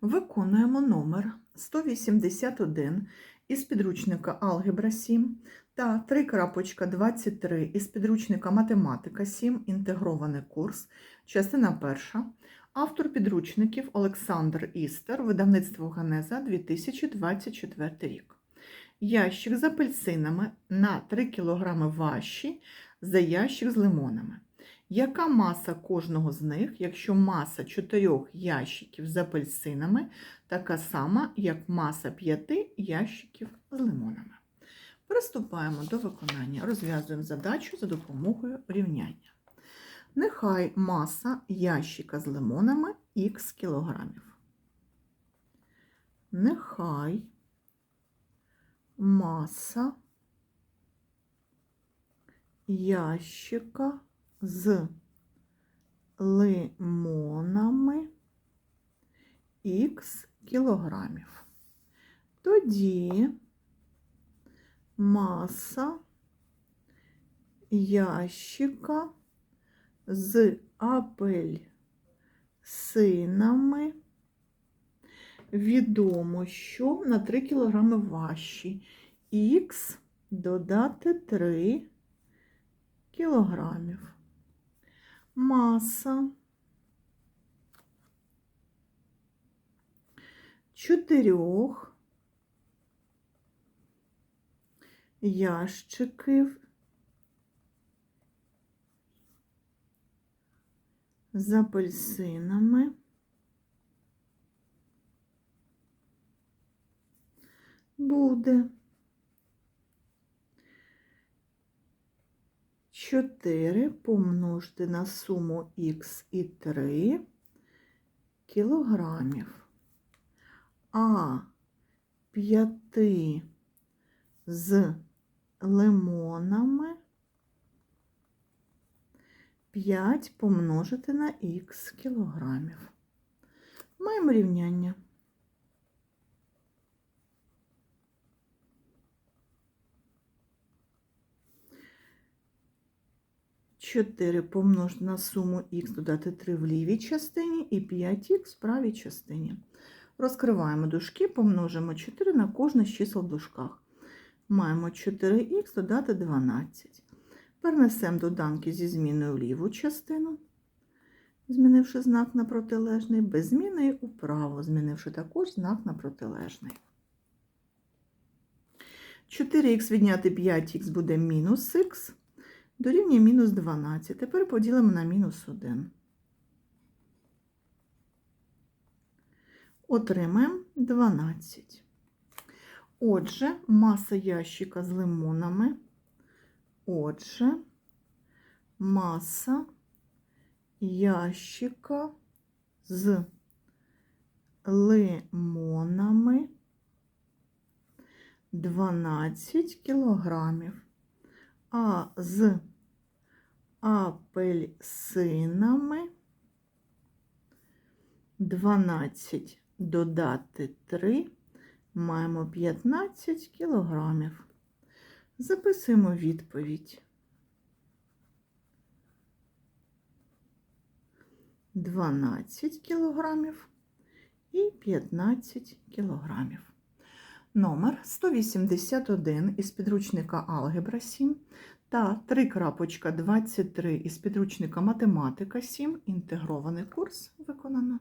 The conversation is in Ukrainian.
Виконуємо номер 181 із підручника Алгебра 7 та 3.23 із підручника Математика 7. Інтегрований курс. Частина перша. Автор підручників Олександр Істер, видавництво Генеза 2024 рік. Ящик з апельсинами на 3 кг важчий за ящик з лимонами. Яка маса кожного з них, якщо маса чотирьох ящиків з апельсинами така сама, як маса п'яти ящиків з лимонами? Приступаємо до виконання. Розв'язуємо задачу за допомогою рівняння. Нехай маса ящика з лимонами х кілограмів. Нехай маса ящика з лимонами х кілограмів. Тоді маса ящика з апельсинами відомо, що на 3 кг важчі. Х додати 3 кілограмів. Маса. Чотирьох. Ящиків. З апельсинами. Буде 4 помножити на суму х і 3 кілограмів, а 5 з лимонами 5 помножити на х кілограмів. Маємо рівняння. Чотири помножити на суму х додати 3 в лівій частині і 5х в правій частині. Розкриваємо дужки, помножимо 4 на кожне з чисел в дужках. Маємо 4х додати 12. Перенесемо доданки зі зміною в ліву частину, змінивши знак на протилежний, без зміни і управо, змінивши також знак на протилежний. 4х відняти 5х буде мінус х, дорівнює мінус 12. Тепер поділимо на мінус 1. Отримаємо 12. Отже, маса ящика з лимонами. Отже, маса ящика з лимонами 12 кілограмів, а з апельсинами 12 додати 3 маємо 15 кілограмів. Записуємо відповідь. 12 кілограмів і 15 кілограмів. Номер 181 із підручника Алгебра 7 та 3.23 із підручника Математика 7. Інтегрований курс виконано.